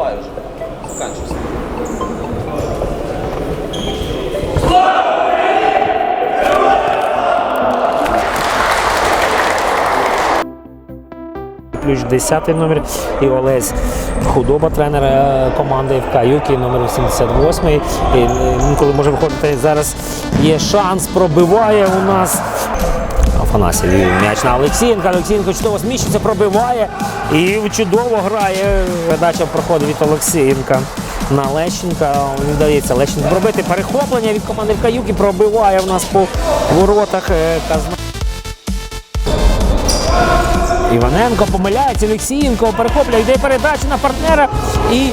Давай уже. Заканчивайся. Ключ 10 номер і Олесь Худоба, тренер е, команди ФК Юкі, номер 88. І е, інколи може виходити зараз. Є шанс, пробиває у нас. Афанасів м'яч на Олексієнка. Олексієнко чудово зміщується, пробиває і чудово грає. Передача проходить від Олексієнка на Лещенка. Не вдається Лещенко пробити перехоплення від команди ФК Юкі. Пробиває у нас по воротах е. Іваненко помиляється, Олексієнко перехоплює, йде передача на партнера і е,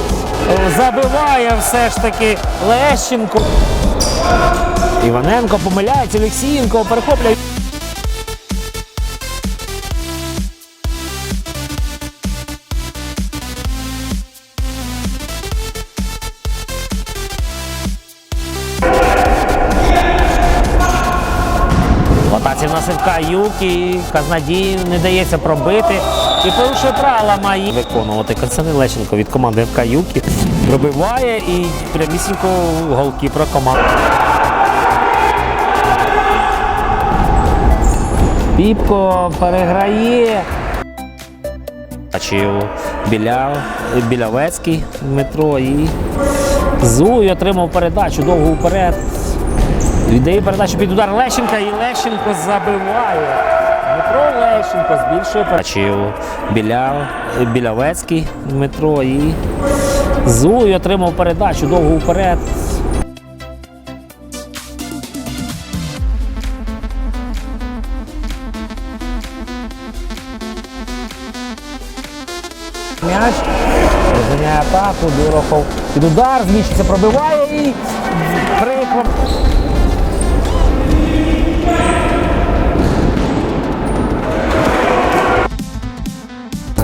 забиває все ж таки Лещенко. Іваненко помиляється, Олексієнко перехоплює. Нас ФК Юкі, Казнадій не дається пробити. І порушує правила має виконувати. Константин Лещенко від команди ФК Юкі пробиває і прямісінько голкіпера команди. Піпко переграє. Бачив біля, Білявецький Дмитро і Зуй отримав передачу довго вперед. Віддає передачу під удар Лещенка і Лещенко забиває. Дмитро Лещенко збільшує передачу. Біля, Білявецький Дмитро і Зуй отримав передачу довго вперед. М'яч розганяє атаку, Дорохов під удар, зміщиться, пробиває і приквап.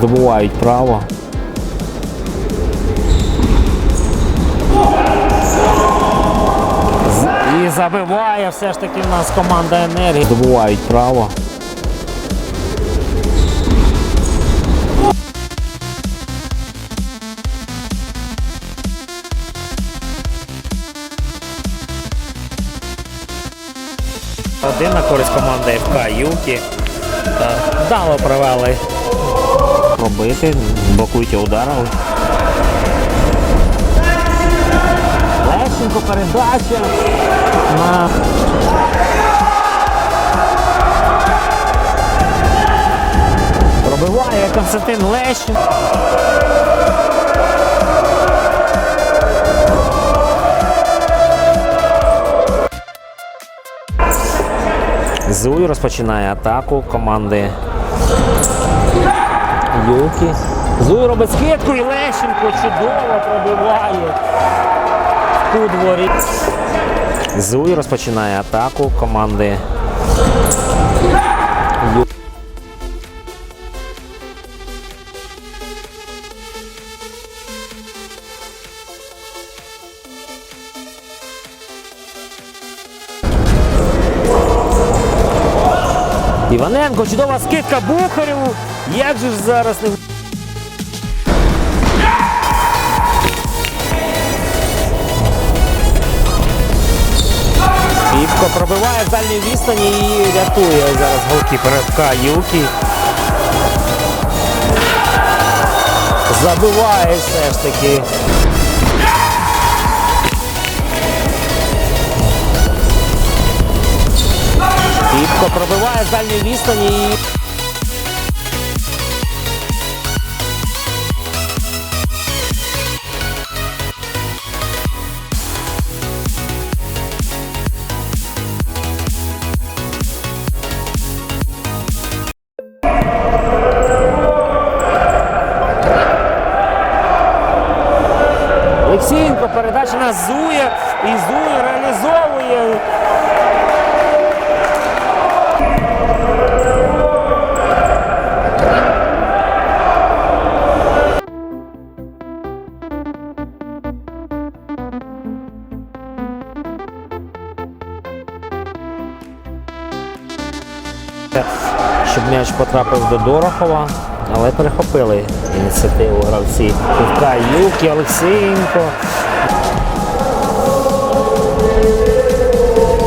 Здобувають право. І забиває все ж таки в нас команда енергії. Здобувають право. Один на користь команди ФК Юкі. Та Вдало провели пробити, блокують ударили. Лещенко передача на пробиває Константин Лещенко. Зуй розпочинає атаку команди Юкі. Зуй робить скидку і Лещенко чудово пробиває в кут воріт. Зуй розпочинає атаку команди Іваненко, чудова скидка Бухареву. Як же ж зараз не. Піпко пробиває в дальній відстані і рятує зараз голкіпер ФК Юкі. Забиває все ж таки. Піпко пробиває з дальньої відстані. і Олексієнко передача на Зуя і Зуя реалізовує. Щоб м'яч потрапив до Дорохова. але перехопили ініціативу гравці. Кивка Юкі, Олексієнко.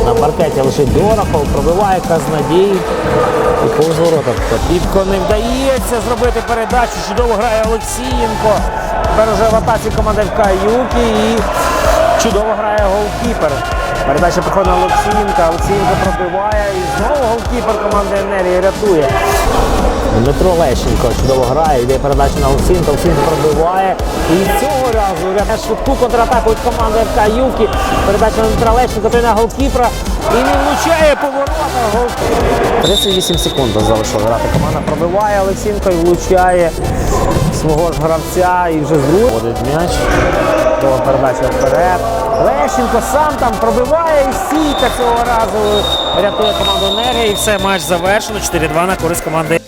На паркеті лежить Дорохов, пробиває Казнадій. І повз ворота. Попітко не вдається зробити передачу. Чудово грає Олексієнко. Тепер уже в атаці команда ФК Юкі і чудово грає голкіпер. Передача приходить на Олексієнка. Олексієнко пробиває і знову голкіпер команди Енергії рятує. Дмитро Лещенко чудово грає, йде передача на Олексієнка, Олексієнко пробиває. І цього разу рятує швидку контратаку від команди ФК Юкі. Передача на Дмитра Лещенка, той голкіпера. І не влучає поворота. Гол... 38 секунд залишилось грати. Команда пробиває Олексієнко і влучає свого ж гравця і вже зводить м'яч. Передача вперед. Лещенко сам там пробиває і стійка цього разу рятує команду енергії. І все, матч завершено. 4-2 на користь команди.